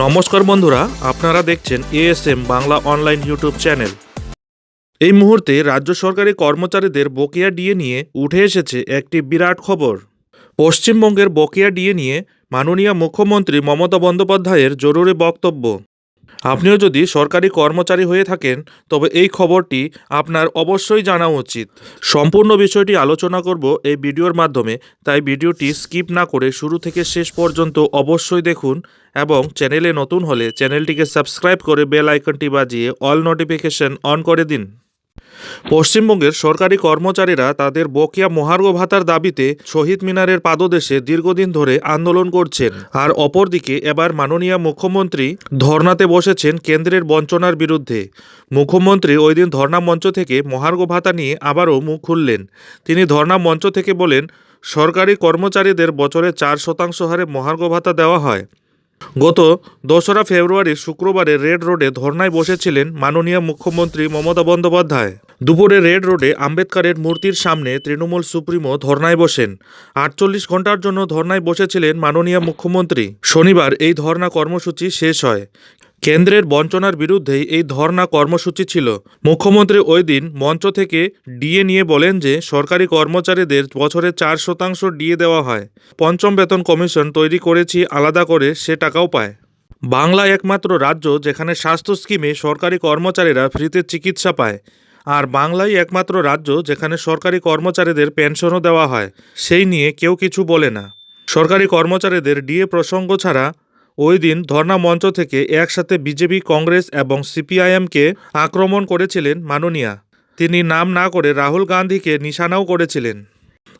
নমস্কার বন্ধুরা, আপনারা দেখছেন ASM Bangla online YouTube channel এই মুহূর্তে রাজ্য সরকারি কর্মচারীদের বকেয়া ডিএ নিয়ে উঠে এসেছে একটি বিরাট খবর। পশ্চিমবঙ্গের বকেয়া ডিএ নিয়ে মাননীয় মুখ্যমন্ত্রী মমতা বন্দ্যোপাধ্যায়ের জরুরি বক্তব্য। আপনিও যদি সরকারি কর্মচারী হয়ে থাকেন, তবে এই খবরটি আপনার অবশ্যই জানা উচিত। সম্পূর্ণ বিষয়টি আলোচনা করব এই ভিডিওর মাধ্যমে, তাই ভিডিওটি স্কিপ না করে শুরু থেকে শেষ পর্যন্ত অবশ্যই দেখুন এবং চ্যানেলে নতুন হলে চ্যানেলটিকে সাবস্ক্রাইব করে বেল আইকনটি বাজিয়ে অল নোটিফিকেশন অন করে দিন। পশ্চিমবঙ্গের সরকারি কর্মচারীরা তাদের বকেয়া মহার্ঘ ভাতার দাবিতে শহীদ মিনারের পাদদেশে দীর্ঘদিন ধরে আন্দোলন করছেন। আর অপরদিকে এবার মাননীয় মুখ্যমন্ত্রী ধর্নাতে বসেছেন কেন্দ্রের বঞ্চনার বিরুদ্ধে। মুখ্যমন্ত্রী ওই দিন ধর্না মঞ্চ থেকে মহার্ঘ ভাতা নিয়ে আবারও মুখ খুললেন। তিনি ধর্না মঞ্চ থেকে বলেন, সরকারি কর্মচারীদের বছরে চার শতাংশ হারে মহার্ঘ ভাতা দেওয়া হয়। গত দোসরা ফেব্রুয়ারি শুক্রবারে রেড রোডে ধর্নায় বসেছিলেন মাননীয় মুখ্যমন্ত্রী মমতা বন্দ্যোপাধ্যায়। দুপুরে রেড রোডে আম্বেদকরের মূর্তির সামনে তৃণমূল সুপ্রিমো ধর্নায় বসেন। আটচল্লিশ ঘণ্টার জন্য ধর্নায় বসেছিলেন মাননীয় মুখ্যমন্ত্রী। শনিবার এই ধর্না কর্মসূচি শেষ হয়। কেন্দ্রের বঞ্চনার বিরুদ্ধেই এই ধর্না কর্মসূচি ছিল। মুখ্যমন্ত্রী ওই দিন মঞ্চ থেকে ডিএ নিয়ে বলেন যে, সরকারি কর্মচারীদের বছরে চার শতাংশ ডিএ দেওয়া হয়। পঞ্চম বেতন কমিশন তৈরি করেছি, আলাদা করে সে টাকাও পায়। বাংলা একমাত্র রাজ্য যেখানে স্বাস্থ্য স্কিমে সরকারি কর্মচারীরা ফ্রিতে চিকিৎসা পায়। আর বাংলাই একমাত্র রাজ্য যেখানে সরকারি কর্মচারীদের পেনশনও দেওয়া হয়। সেই নিয়ে কেউ কিছু বলে না। সরকারি কর্মচারীদের ডিএ প্রসঙ্গ ছাড়া ওই দিন ধর্না মঞ্চ থেকে একসাথে বিজেপি, কংগ্রেস এবং সিপিআইএমকে আক্রমণ করেছিলেন মাননীয়া। তিনি নাম না করে রাহুল গান্ধীকে নিশানাও করেছিলেন।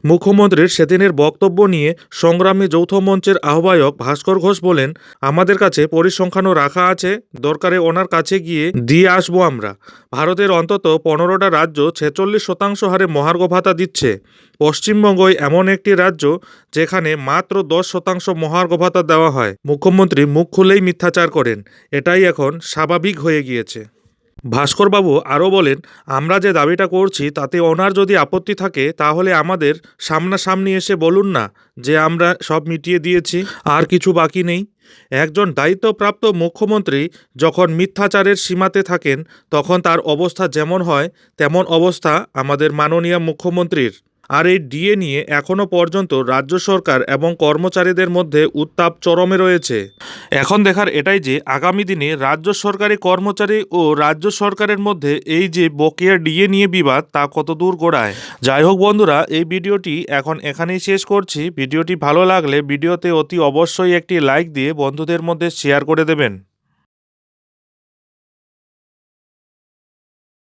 মুখ্যমন্ত্রীর সেদিনের বক্তব্য নিয়ে সংগ্রামী যৌথ মঞ্চের আহ্বায়ক ভাস্কর ঘোষ বলেন, আমাদের কাছে পরিসংখ্যানও রাখা আছে, দরকারে ওনার কাছে গিয়ে দিয়ে আসব আমরা। ভারতের অন্তত পনেরোটা রাজ্য ছেচল্লিশ শতাংশ হারে মহার্ঘ ভাতা দিচ্ছে। পশ্চিমবঙ্গই এমন একটি রাজ্য যেখানে মাত্র দশ শতাংশ মহার্ঘ ভাতা দেওয়া হয়। মুখ্যমন্ত্রী মুখ খুলেই মিথ্যাচার করেন। এটাই এখন স্বাভাবিক হয়ে গিয়েছে। ভাস্করবাবু আরও বলেন, আমরা যে দাবিটা করছি তাতে ওনার যদি আপত্তি থাকে, তাহলে আমাদের সামনাসামনি এসে বলুন না যে আমরা সব মিটিয়ে দিয়েছি, আর কিছু বাকি নেই। একজন দায়িত্বপ্রাপ্ত মুখ্যমন্ত্রী যখন মিথ্যাচারের সীমাতে থাকেন, তখন তার অবস্থা যেমন হয়, তেমন অবস্থা আমাদের মাননীয় মুখ্যমন্ত্রীর। আর এই ডিএ নিয়ে এখনও পর্যন্ত রাজ্য সরকার এবং কর্মচারীদের মধ্যে উত্তাপ চরমে রয়েছে। এখন দেখার এটাই যে, আগামী দিনে রাজ্য সরকারি কর্মচারী ও রাজ্য সরকারের মধ্যে এই যে বকেয়া ডিএ নিয়ে বিবাদ, তা কত দূর গোড়ায়? যাই হোক বন্ধুরা, এই ভিডিওটি এখন এখানেই শেষ করছি। ভিডিওটি ভালো লাগলে ভিডিওতে অতি অবশ্যই একটি লাইক দিয়ে বন্ধুদের মধ্যে শেয়ার করে দেবেন।